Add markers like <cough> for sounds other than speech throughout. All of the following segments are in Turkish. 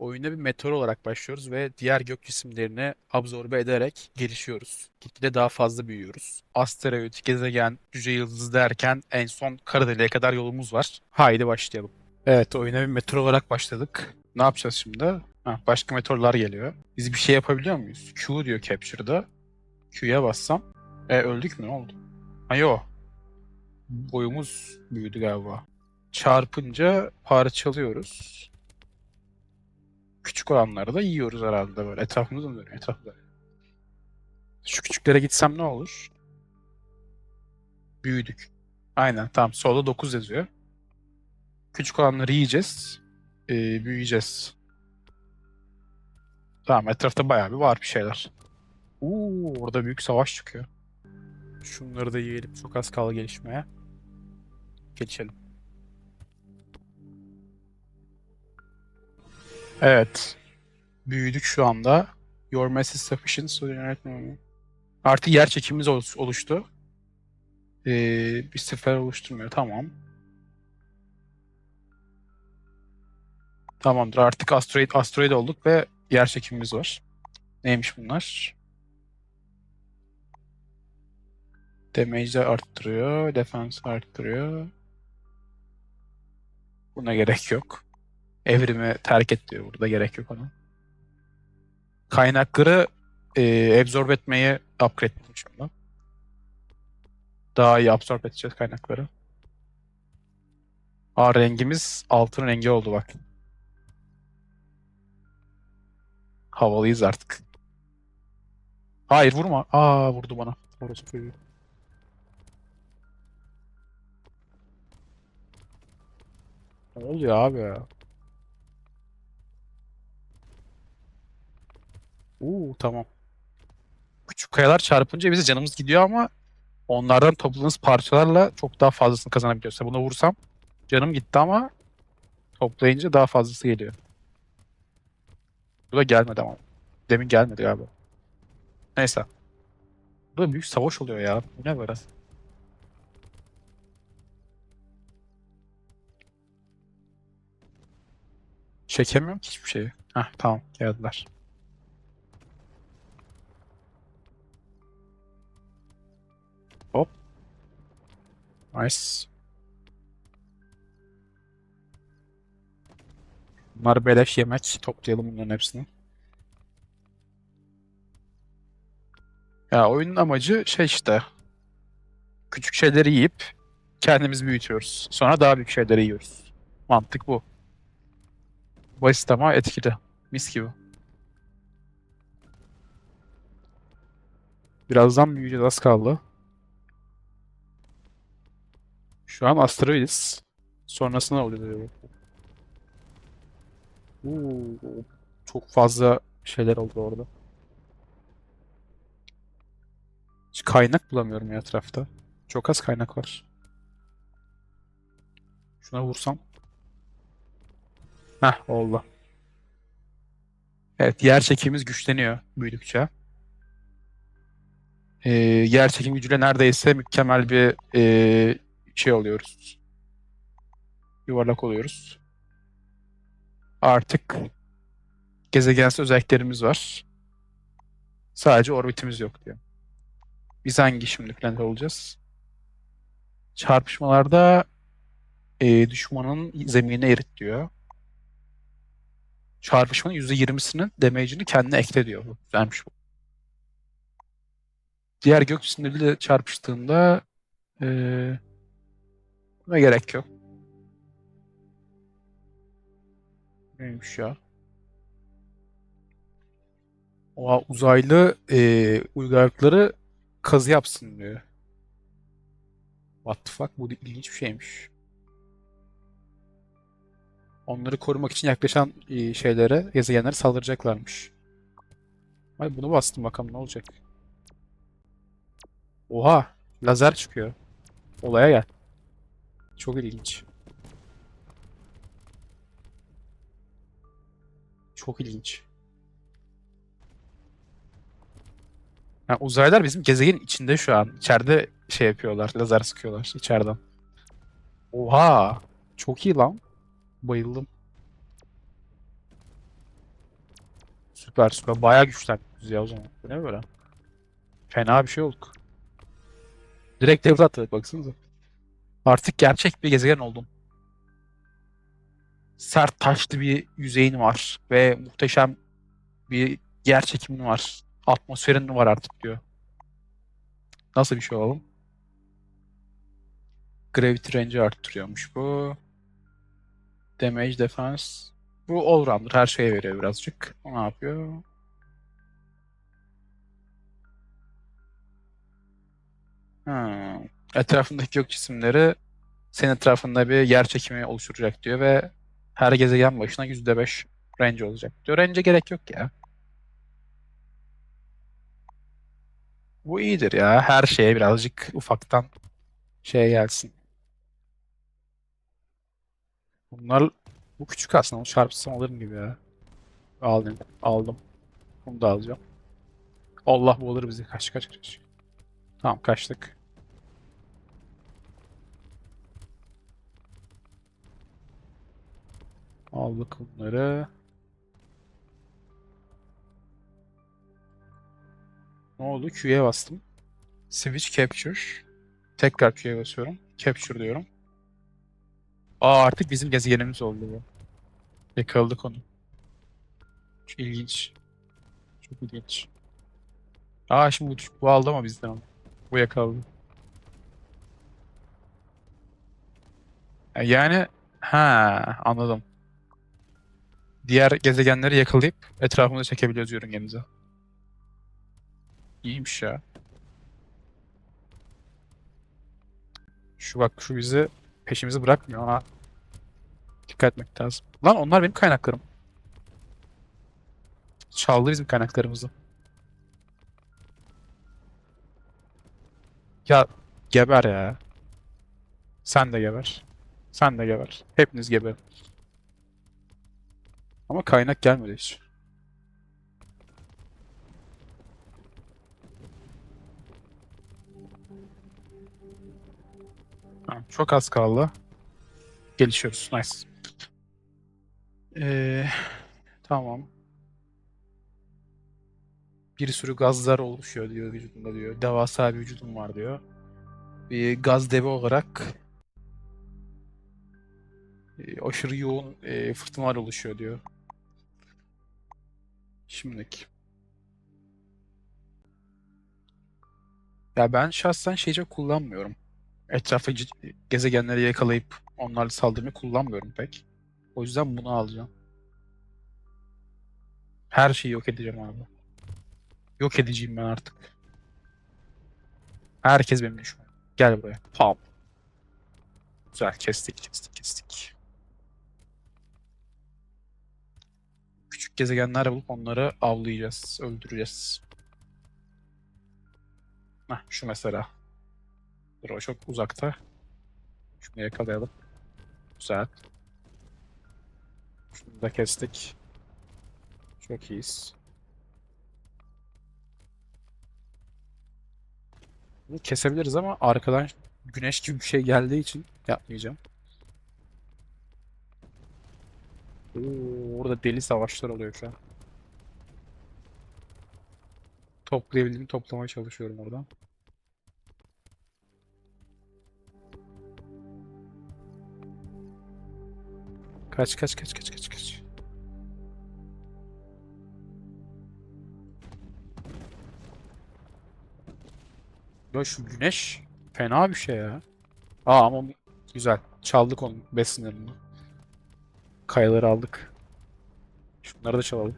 Oyuna bir meteor olarak başlıyoruz ve diğer gök cisimlerini absorbe ederek gelişiyoruz. Gitgide daha fazla büyüyoruz. Asteroid, gezegen, cüce yıldız derken en son kara deliğe kadar yolumuz var. Haydi başlayalım. Evet oyuna bir meteor olarak başladık. Ne yapacağız şimdi? Ha, başka meteorlar geliyor. Biz bir şey yapabiliyor muyuz? Q diyor Capture'da. Q'ya bassam. E öldük mü? Ne oldu? Ha yo. Boyumuz büyüdü galiba. Çarpınca parçalıyoruz. Küçük olanları da yiyoruz herhalde böyle. Etrafımızda mı dönüyor? Etrafında. Şu küçüklere gitsem ne olur? Büyüdük. Aynen tamam. Solda 9 yazıyor. Küçük olanları yiyeceğiz. Ee, büyüyeceğiz. Tamam etrafta bayağı bir var bir şeyler. Uuu orada büyük savaş çıkıyor. Şunları da yiyelim. Çok az kaldı gelişmeye. Geçelim. Evet. Büyüdük şu anda. Your mass is sufficient so yönetmem. Artık yer çekimimiz oluş- oluştu. Ee, bir sefer oluşturmuyor. Tamam. Tamamdır. Artık asteroid, asteroid olduk ve yer çekimimiz var. Neymiş bunlar? Damage'de arttırıyor. Defense arttırıyor. Buna gerek yok. Evrimi terk et diyor burada. Gerek yok ona. Kaynakları e, absorb etmeyi upgrade ettim şimdi. Daha iyi absorb edeceğiz kaynakları. Aa rengimiz altın rengi oldu bak. Havalıyız artık. Hayır vurma. Aa vurdu bana. Orası çocuğu. Ne oluyor abi ya? Uuu tamam. Küçük kayalar çarpınca bize canımız gidiyor ama onlardan topladığımız parçalarla çok daha fazlasını kazanabiliyoruz. Buna vursam canım gitti ama toplayınca daha fazlası geliyor. Bu da gelmedi ama. Demin gelmedi galiba. Neyse. Burada büyük savaş oluyor ya. Bu ne böyle? Çekemiyorum ki hiçbir şeyi. Heh tamam geldiler. Nice. Bunlar beleş yemek. Toplayalım bunların hepsini. Ya oyunun amacı şey işte. Küçük şeyleri yiyip kendimizi büyütüyoruz. Sonra daha büyük şeyleri yiyoruz. Mantık bu. Basit ama etkili. Mis gibi. Birazdan büyüyeceğiz az kaldı. Şu an asteroidiz. Sonrasında ne oluyor? Oo, çok fazla şeyler oldu orada. Hiç kaynak bulamıyorum ya etrafta. Çok az kaynak var. Şuna vursam. Heh oldu. Evet yer çekimimiz güçleniyor büyüdükçe. Ee, yer çekim gücüyle neredeyse mükemmel bir ee, şey oluyoruz. Yuvarlak oluyoruz. Artık gezegensiz özelliklerimiz var. Sadece orbitimiz yok diyor. Biz hangi şimdi planet olacağız? Çarpışmalarda ee, düşmanın zeminine erit diyor. Çarpışmanın %20'sinin damage'ini kendine ekle diyor. Güzelmiş bu. Diğer gök cisimleriyle çarpıştığında ee, buna gerek yok. Neymiş ya? Oha, uzaylı ee, uygarlıkları kazı yapsın diyor. What the fuck? Bu ilginç bir şeymiş. Onları korumak için yaklaşan ee, şeylere, gezegenlere saldıracaklarmış. Ay bunu bastım bakalım ne olacak. Oha! Lazer çıkıyor. Olaya gel. Çok ilginç. Çok ilginç. Ha, uzaylılar bizim gezegenin içinde şu an. İçeride şey yapıyorlar. Lazer sıkıyorlar içeriden. Oha! Çok iyi lan. Bayıldım. Süper süper. Bayağı güçlendik ya o zaman. Bu ne böyle? Fena bir şey olduk. Direkt devre atladık baksanıza. Artık gerçek bir gezegen oldum. Sert taşlı bir yüzeyin var ve muhteşem bir yer çekimin var. Atmosferin var artık diyor. Nasıl bir şey olalım? Gravity range'i arttırıyormuş bu. Damage, defense. Bu all-rounder. Her şeye veriyor birazcık. O ne yapıyor? Hmm. Etrafındaki gök cisimleri senin etrafında bir yer çekimi oluşturacak diyor ve her gezegen başına %5 range olacak diyor. Range'e gerek yok ya. Bu iyidir ya. Her şeye birazcık ufaktan şey gelsin. Bunlar bu küçük aslında. Onu çarpsam alırım gibi ya. Aldım. Aldım. Bunu da alacağım. Allah bu alır bizi. Kaç kaç kaç. Tamam kaçtık. Aldık bunları. Ne oldu? Q'ye bastım. Switch Capture. Tekrar Q'ye basıyorum. Capture diyorum. Aa artık bizim gezegenimiz oldu bu. Yakaladık onu. Çok ilginç. Çok ilginç. Aa şimdi bu, bu aldı ama bizden. Bu yakaladı. Yani ha anladım. Diğer gezegenleri yakalayıp etrafımıza çekebiliyoruz yörüngemize. İyiymiş ya. Şu bak şu bizi peşimizi bırakmıyor ona. Dikkat etmek lazım. Lan onlar benim kaynaklarım. Çaldı bizim kaynaklarımızı. Ya geber ya. Sen de geber. Sen de geber. Hepiniz geber. Ama kaynak gelmedi hiç. Çok az kaldı. Gelişiyoruz. Nice. Ee, tamam. Bir sürü gazlar oluşuyor diyor vücudunda diyor. Devasa bir vücudum var diyor. Bir gaz devi olarak e, aşırı yoğun e, fırtınalar oluşuyor diyor. Şimdilik. Ya ben şahsen şeyce kullanmıyorum. Etraftaki c- gezegenleri yakalayıp onlarla saldırmayı kullanmıyorum pek. O yüzden bunu alacağım. Her şeyi yok edeceğim abi. Yok edeceğim ben artık. Herkes benim düşmanım. Gel buraya. Pam. Güzel kestik kestik kestik. Küçük gezegenler bulup onları avlayacağız, öldüreceğiz. Heh, şu mesela. Dur o çok uzakta. Şunu yakalayalım. Güzel. Şunu da kestik. Çok iyiyiz. Bunu kesebiliriz ama arkadan güneş gibi bir şey geldiği için yapmayacağım. Oo, orada deli savaşlar oluyor şu an. Toplayabildiğimi toplamaya çalışıyorum oradan. Kaç kaç kaç kaç kaç kaç. Ya şu güneş fena bir şey ya. Aa ama güzel. Çaldık onun besinlerini. Kayaları aldık. Şunları da çalalım.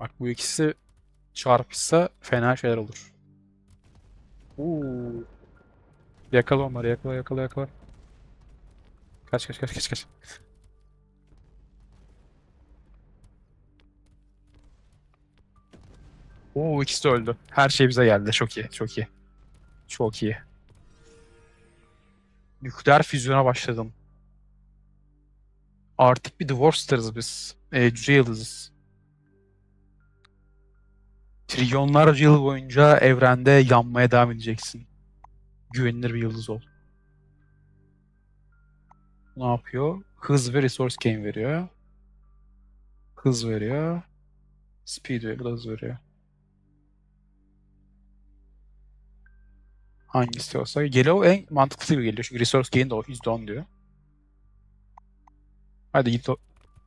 Bak bu ikisi çarpışsa fena şeyler olur. Oo. Yakala onları yakala yakala yakala. Kaç kaç kaç kaç kaç. Oo ikisi öldü. Her şey bize geldi. Çok iyi çok iyi. Çok iyi. Nükleer füzyona başladım. Artık bir Dwarf Star'ız biz. E, cüce yıldızız. Trilyonlarca yıl boyunca evrende yanmaya devam edeceksin. Güvenilir bir yıldız ol. Ne yapıyor? Hız ve resource gain veriyor. Hız veriyor. Speed veriyor. Hız veriyor. Hangisi olsa. Yellow en mantıklısı gibi geliyor. Çünkü resource gain de o %10 diyor. Hadi git o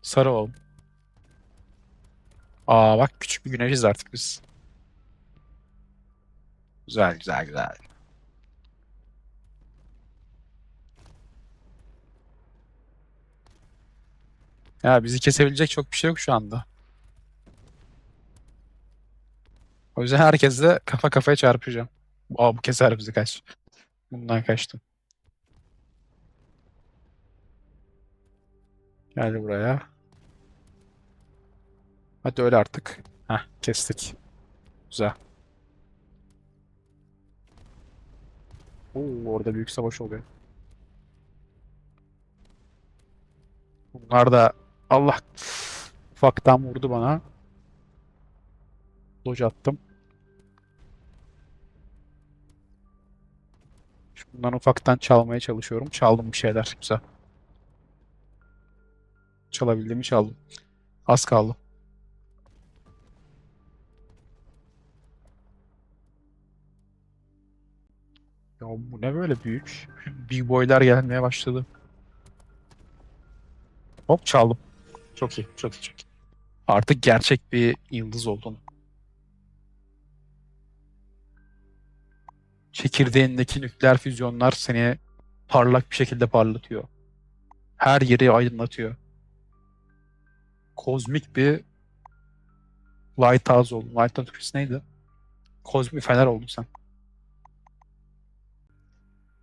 sarı oğlum. Aa bak küçük bir güneşiz artık biz. Güzel güzel güzel. Ya bizi kesebilecek çok bir şey yok şu anda. O yüzden herkesle kafa kafaya çarpacağım. Aa bu keser bizi kaç. Bundan kaçtım. Gel buraya. Hadi öyle artık. Heh kestik. Güzel. Oo, orada büyük savaş oluyor. Bunlar da Allah ufaktan vurdu bana. Dodge attım. Şundan ufaktan çalmaya çalışıyorum. Çaldım bir şeyler. Güzel. Çalabildiğimi çaldım. Az kaldı. Ya bu ne böyle büyük? <laughs> Big boylar gelmeye başladı. Hop çaldım. Çok iyi, çok iyi, çok iyi. Artık gerçek bir yıldız oldun. Çekirdeğindeki nükleer füzyonlar seni parlak bir şekilde parlatıyor. Her yeri aydınlatıyor. Kozmik bir lighthouse oldun. Lighthouse Türkçesi neydi? Kozmik fener oldun sen.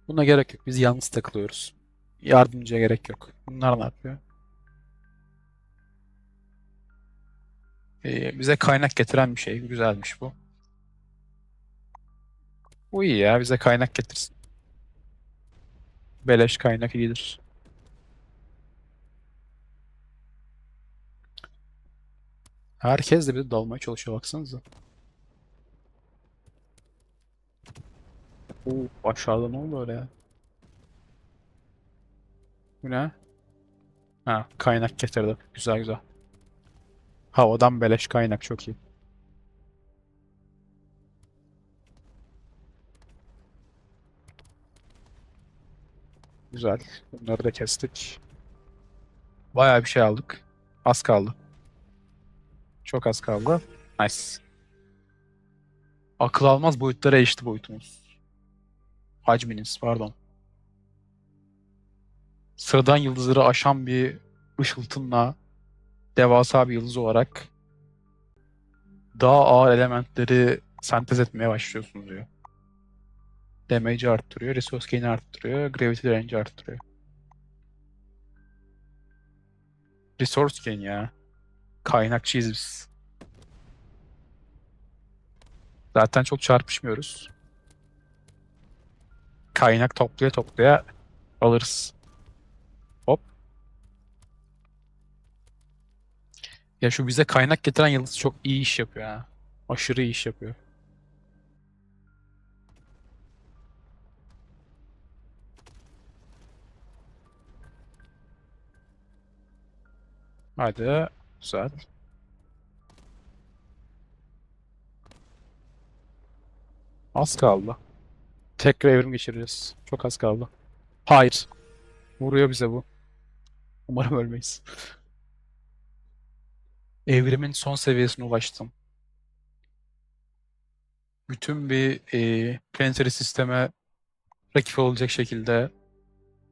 Buna gerek yok. Biz yalnız takılıyoruz. Yardımcıya gerek yok. Bunlar ne yapıyor? Ee, bize kaynak getiren bir şey. Güzelmiş bu. Bu iyi ya. Bize kaynak getirsin. Beleş kaynak iyidir. Herkes de bizi dalmaya çalışıyor baksanıza. Oo, aşağıda ne oldu öyle ya? Bu ne? Ha, kaynak getirdi. Güzel güzel. Havadan beleş kaynak çok iyi. Güzel. Bunları da kestik. Bayağı bir şey aldık. Az kaldı. Çok az kaldı. Nice. Akıl almaz boyutlara erişti boyutumuz. Hacminiz pardon. Sıradan yıldızları aşan bir ışıltınla devasa bir yıldız olarak daha ağır elementleri sentez etmeye başlıyorsunuz diyor. Damage'i arttırıyor, resource gain'i arttırıyor, gravity range'i arttırıyor. Resource gain ya. Kaynakçıyız biz. Zaten çok çarpışmıyoruz. Kaynak toplaya toplaya alırız. Hop. Ya şu bize kaynak getiren yıldız çok iyi iş yapıyor ha. Aşırı iyi iş yapıyor. Hadi. Güzel. Az kaldı. Tekrar evrim geçireceğiz. Çok az kaldı. Hayır. Vuruyor bize bu. Umarım ölmeyiz. <laughs> Evrimin son seviyesine ulaştım. Bütün bir e, planetary sisteme rakip olacak şekilde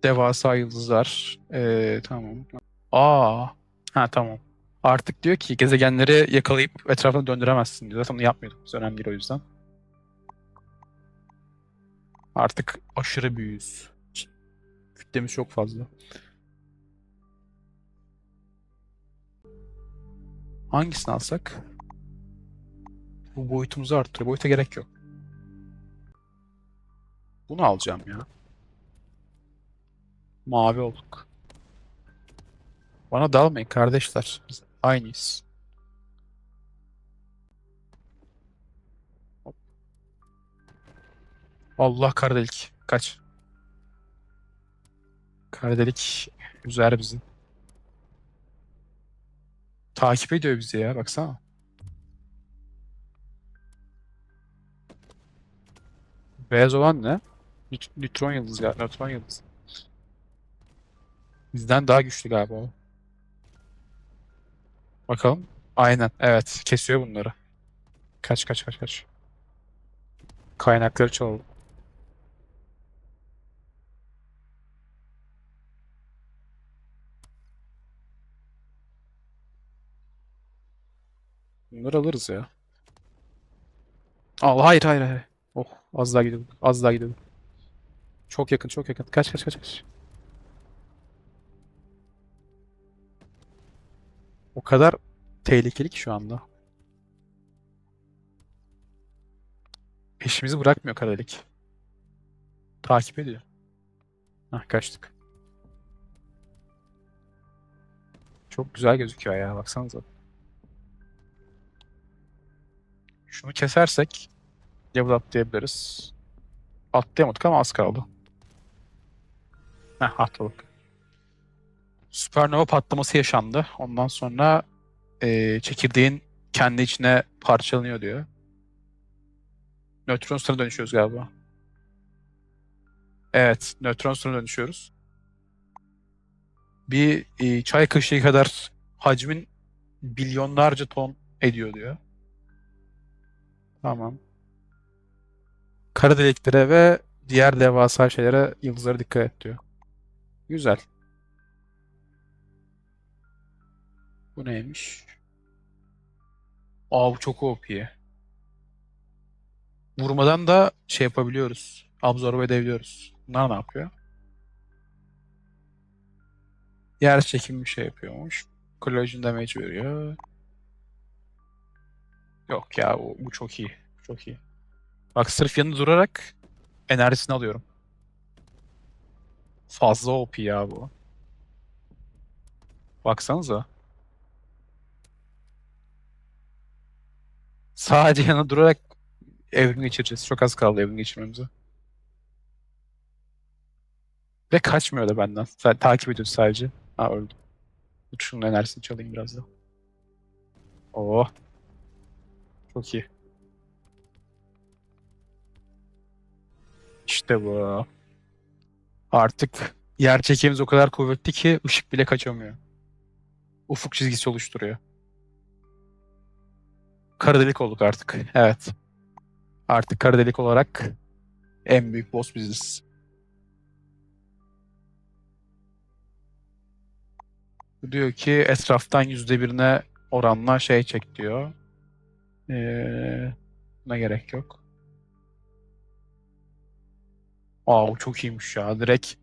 devasa yıldızlar. E, tamam. Aa, ha tamam. Artık diyor ki gezegenleri yakalayıp etrafını döndüremezsin diyor. Zaten onu yapmıyorduk biz önemli değil o yüzden. Artık aşırı büyüyüz. Kütlemiz çok fazla. Hangisini alsak? Bu boyutumuzu arttırıyor. Boyuta gerek yok. Bunu alacağım ya. Mavi olduk. Bana dalmayın kardeşler. Biz aynıyız. Allah kara delik. Kaç. Kara delik üzer bizi. Takip ediyor bizi ya baksana. Beyaz olan ne? Nüt- nötron yıldız ya. Nötron yıldız. Bizden daha güçlü galiba o. Bakalım. Aynen. Evet. Kesiyor bunları. Kaç kaç kaç kaç. Kaynakları çalalım. Bunları alırız ya. Al hayır hayır hayır. Oh az daha gidelim. Az daha gidelim. Çok yakın çok yakın. Kaç kaç kaç kaç. O kadar tehlikeli ki şu anda. Peşimizi bırakmıyor karadelik. Takip ediyor. Hah kaçtık. Çok güzel gözüküyor ya baksanıza. Şunu kesersek level atlayabiliriz. Atlayamadık ama az kaldı. Heh atladık. Süpernova patlaması yaşandı. Ondan sonra eee, çekirdeğin kendi içine parçalanıyor diyor. Nötron sınıfına dönüşüyoruz galiba. Evet, nötron sınıfına dönüşüyoruz. Bir e, çay kaşığı kadar hacmin milyonlarca ton ediyor diyor. Tamam. Kara deliklere ve diğer devasa şeylere, yıldızlara dikkat et diyor. Güzel. Bu neymiş? Aa bu çok OP. Vurmadan da şey yapabiliyoruz. Absorbe edebiliyoruz. Bunlar ne yapıyor? Yer çekimi şey yapıyormuş. Collision damage veriyor. Yok ya bu, bu çok iyi. Çok iyi. Bak sırf yanında durarak enerjisini alıyorum. Fazla OP ya bu. Baksanıza. Sadece yanında durarak evrim geçireceğiz. Çok az kaldı evrim geçirmemize. Ve kaçmıyor da benden. Sen takip ediyoruz sadece. Ha öldü. Şunun enerjisini çalayım biraz da. Oh. Çok iyi. İşte bu. Artık yer çekimimiz o kadar kuvvetli ki ışık bile kaçamıyor. Ufuk çizgisi oluşturuyor. Kara delik olduk artık. Evet. Artık kara delik olarak en büyük boss biziz. Diyor ki etraftan yüzde birine oranla şey çek diyor. Ee, buna gerek yok. Aa o çok iyiymiş ya. Direkt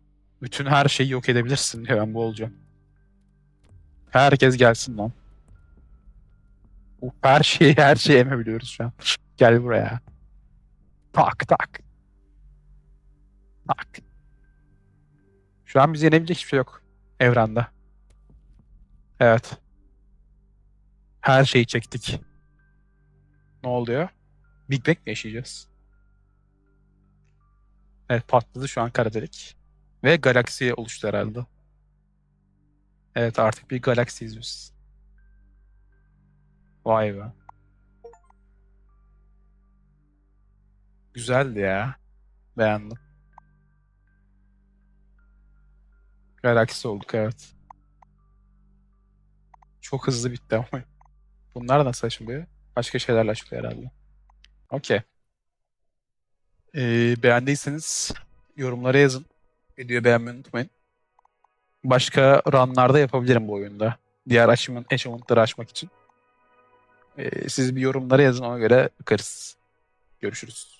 bütün her şeyi yok edebilirsin diyor ben bu olacağım. Herkes gelsin lan. Her şeyi her şeyi emebiliyoruz şu an. Gel buraya. Tak tak. Tak. Şu an bizi yenebilecek hiçbir şey yok evrende. Evet. Her şeyi çektik. Ne oluyor? Big Bang mi yaşayacağız? Evet patladı şu an kara delik. Ve galaksi oluştu herhalde. Evet artık bir galaksiyiz biz. Vay be. Güzeldi ya. Beğendim. Galaksi olduk evet. Çok hızlı bitti ama. Bunlar nasıl açılıyor? Başka şeylerle açılıyor herhalde. Okey. Ee, beğendiyseniz yorumlara yazın. Videoyu beğenmeyi unutmayın. Başka runlarda yapabilirim bu oyunda. Diğer achievement, achievement'ları açmak için. Ee, siz bir yorumlara yazın ona göre bakarız. Görüşürüz.